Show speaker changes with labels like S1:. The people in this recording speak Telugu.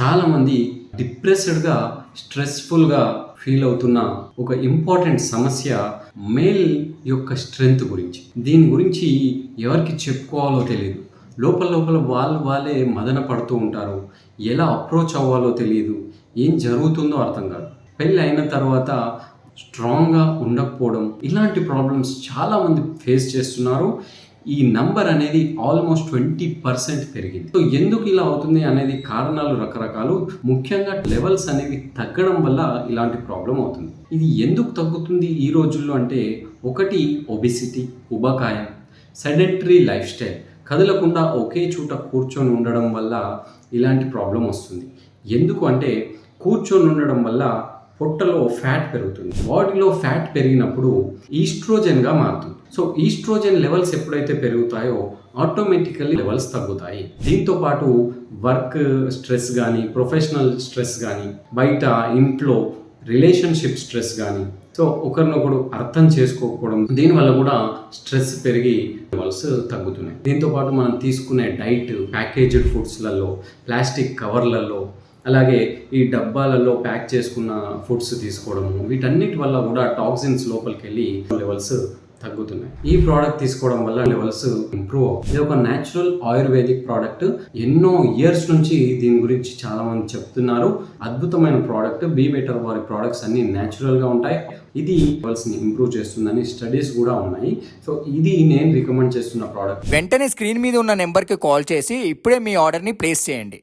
S1: చాలామంది డిప్రెస్డ్గా స్ట్రెస్ఫుల్గా ఫీల్ అవుతున్న ఒక ఇంపార్టెంట్ సమస్య మేల్ యొక్క స్ట్రెంగ్త్ గురించి. దీని గురించి ఎవరికి చెప్పుకోవాలో తెలియదు లోపల లోపల వాళ్ళు వాళ్ళే మదన పడుతూ ఉంటారు. ఎలా అప్రోచ్ అవ్వాలో తెలియదు ఏం జరుగుతుందో అర్థం కాదు. పెళ్ళి అయిన తర్వాత స్ట్రాంగ్గా ఉండకపోవడం ఇలాంటి ప్రాబ్లమ్స్ చాలామంది ఫేస్ చేస్తున్నారు. ఈ నంబర్ అనేది ఆల్మోస్ట్ ట్వంటీ పర్సెంట్ పెరిగింది. సో ఎందుకు ఇలా అవుతుంది అనేది కారణాలు రకరకాలు ముఖ్యంగా లెవెల్స్ అనేవి తగ్గడం వల్ల ఇలాంటి ప్రాబ్లం అవుతుంది. ఇది ఎందుకు తగ్గుతుంది ఈ రోజుల్లో అంటే ఒకటి ఒబిసిటీ ఉబకాయం సెడెంటరీ లైఫ్ స్టైల్ కదలకుండా ఒకే చోట కూర్చొని ఉండడం వల్ల ఇలాంటి ప్రాబ్లం వస్తుంది. ఎందుకు అంటే కూర్చొని ఉండడం వల్ల పొట్టలో ఫ్యాట్ పెరుగుతుంది. బాడీలో ఫ్యాట్ పెరిగినప్పుడు ఈస్ట్రోజెన్గా మారుతుంది. సో ఈస్ట్రోజెన్ లెవెల్స్ ఎప్పుడైతే పెరుగుతాయో ఆటోమేటికల్లీ లెవెల్స్ తగ్గుతాయి. దీంతో పాటు వర్క్ స్ట్రెస్ కానీ ప్రొఫెషనల్ స్ట్రెస్ కానీ బయట ఇంట్లో రిలేషన్షిప్ స్ట్రెస్ కానీ సో ఒకరినొకడు అర్థం చేసుకోకపోవడం దీనివల్ల కూడా స్ట్రెస్ పెరిగి లెవెల్స్ తగ్గుతున్నాయి. దీంతో పాటు మనం తీసుకునే డైట్ ప్యాకేజ్డ్ ఫుడ్స్లలో ప్లాస్టిక్ కవర్లలో అలాగే ఈ డబ్బాలలో ప్యాక్ చేసుకున్న ఫుడ్స్ తీసుకోవడము వీటన్నిటి వల్ల కూడా టాక్సిన్స్ లోపలికి వెళ్ళి లెవెల్స్ తగ్గుతున్నాయి. ఈ ప్రోడక్ట్ తీసుకోవడం వల్ల లెవెల్స్ ఇంప్రూవ్ అవుతుంది ఇది ఒక న్యాచురల్ ఆయుర్వేదిక్ ప్రోడక్ట్. ఎన్నో ఇయర్స్ నుంచి దీని గురించి చాలా మంది చెప్తున్నారు. అద్భుతమైన ప్రోడక్ట్. బీ బెటర్ వారి ప్రోడక్ట్స్ అన్ని న్యాచురల్గా ఉంటాయి. ఇది లెవెల్స్ని ఇంప్రూవ్ చేస్తుందని స్టడీస్ కూడా ఉన్నాయి. సో ఇది నేను రికమెండ్ చేస్తున్న ప్రోడక్ట్.
S2: వెంటనే స్క్రీన్ మీద ఉన్న నెంబర్కి కాల్ చేసి ఇప్పుడే మీ ఆర్డర్ని ప్లేస్ చేయండి.